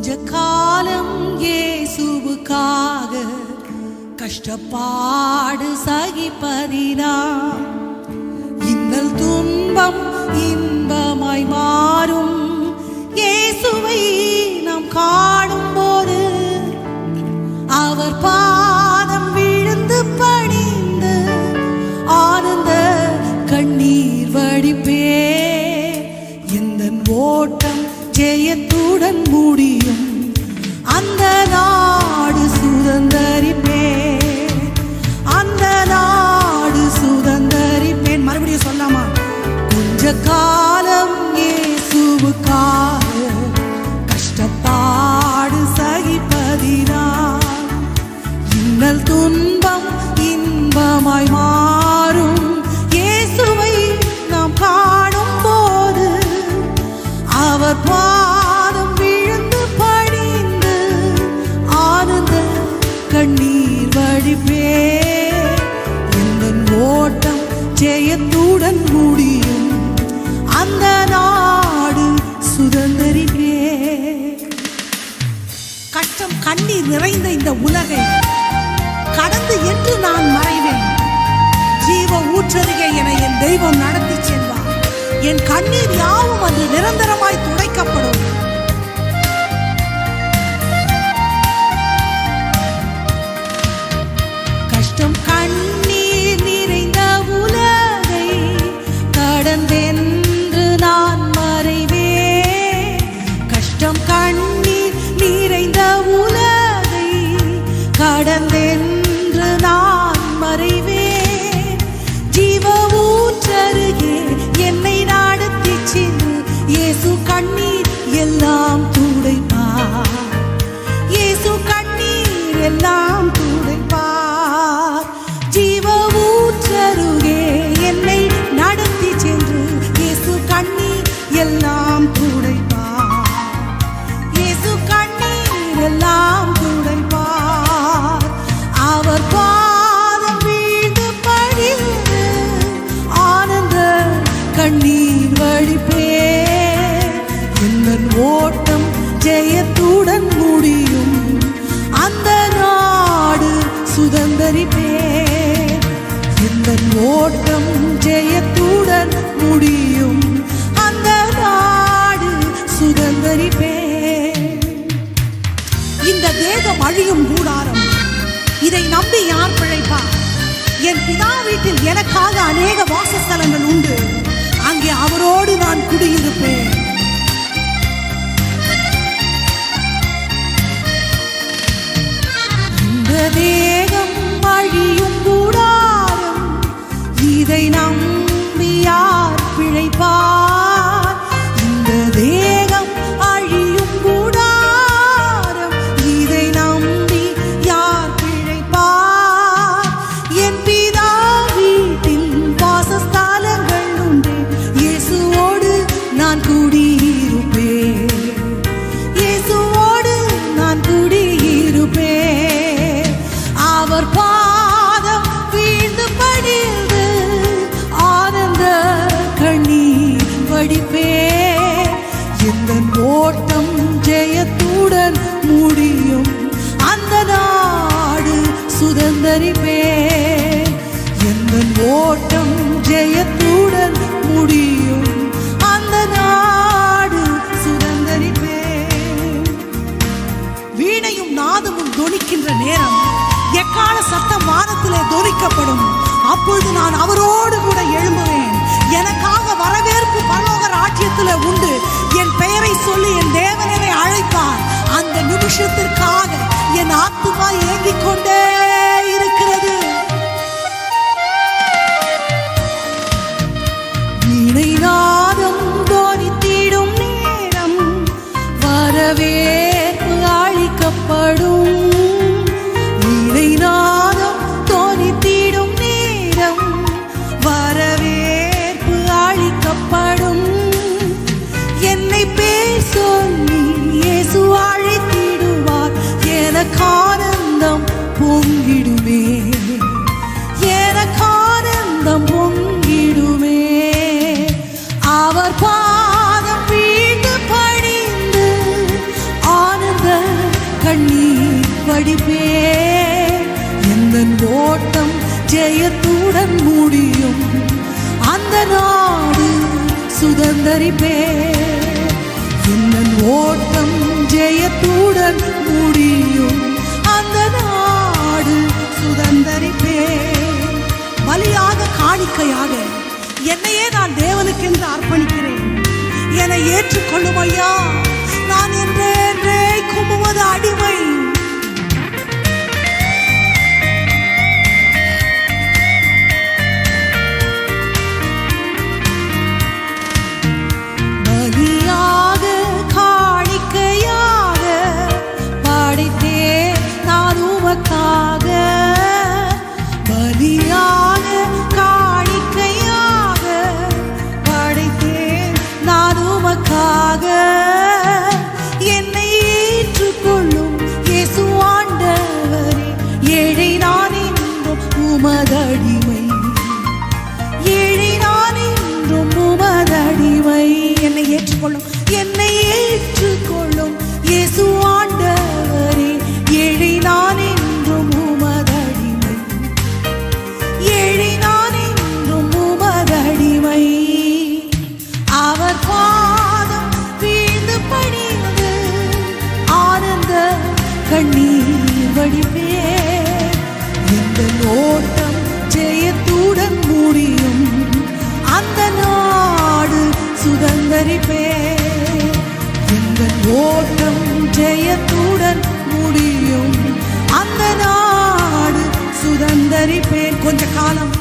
கொஞ்ச காலம் இயேசுவுக்காக கஷ்டப்பாடு சகிப்பதினா இன்னல் துன்பம் இன்பமாய் மாறும் ஜெயத்துடன் முடியும். அந்த நாடு சுதந்தரிப்பே அந்த நாடு சுதந்தரிப்பேன். மறுபடியும் சொல்லாமா? கொஞ்ச காலம் இயேசுவுக்காக கஷ்டப்பாடு சகிப்பதினா இன்னல் துன்பம் இன்பமாய் மா ஜெயத்துடன் முடியும். அந்த நாடு சுதந்திரிப்பே கஷ்டம் கண்ணீர் நிறைந்த இந்த உலகை கடந்து என்று நான் மறைவேன். ஜீவ ஊற்றருகே என என் தெய்வம் நடத்தி செல்வார். என் கண்ணீர் யாவும் அது நிரந்தரமாய் துடைக்கப்படும். சுதந்தரிப்பே எந்தன் ஓட்டம் ஜெயத்துடன் முடியும் அந்த நாடு சுதந்திரிப்பே. இந்த தேகம் அழியும் கூடாரம் இதை நம்பி யார் பிழைப்பா? என் பிதா வீட்டில் எனக்காக அநேக வாசஸ்தலங்கள் உண்டு. அங்கே அவரோடு நான் குடியிருப்பேன். இந்த சுதந்தரிப்பே எந்த ஓட்டம் ஜெயத்துடன் முடியும். அந்த நாடு சுதந்தரிப்பே. வீணையும் நாதமும் தொனிக்கின்ற நேரம். எக்கால சத்தம் வானத்திலே தொனிக்கப்படும் அப்பொழுது நான் அவரோடு கூட எழும்புவேன். எனக்காக வரவேற்பு பரலோக ராஜ்யத்தில் உண்டு. என் பெயரை சொல்லி என் தேவனனை அழைப்பார் வரவேற்பு அளிக்கப்படும் சுதந்திரிப்பே. என்னன் ஓட்டம் ஜெயத்துடன் முடியும். அந்த நாடு சுதந்திரிப்பே. பலியாக காணிக்கையாக என்னையே நான் தேவனுக்கென்று அர்ப்பணிக்கிறேன். என்னை ஏற்றுக்கொள்ளும் ஐயா நான் என்றே என்றே கும்புவது அடிமை. ஏற்றுக்கொள்ளும். என்னை ஏற்றுக்கொள்ளும். விவரிப்பே எங்கள் ஓட்டம் ஜெயத்துடன் முடியும். அந்த நாடு சுதந்திரிப்பேன். கொஞ்ச காலம்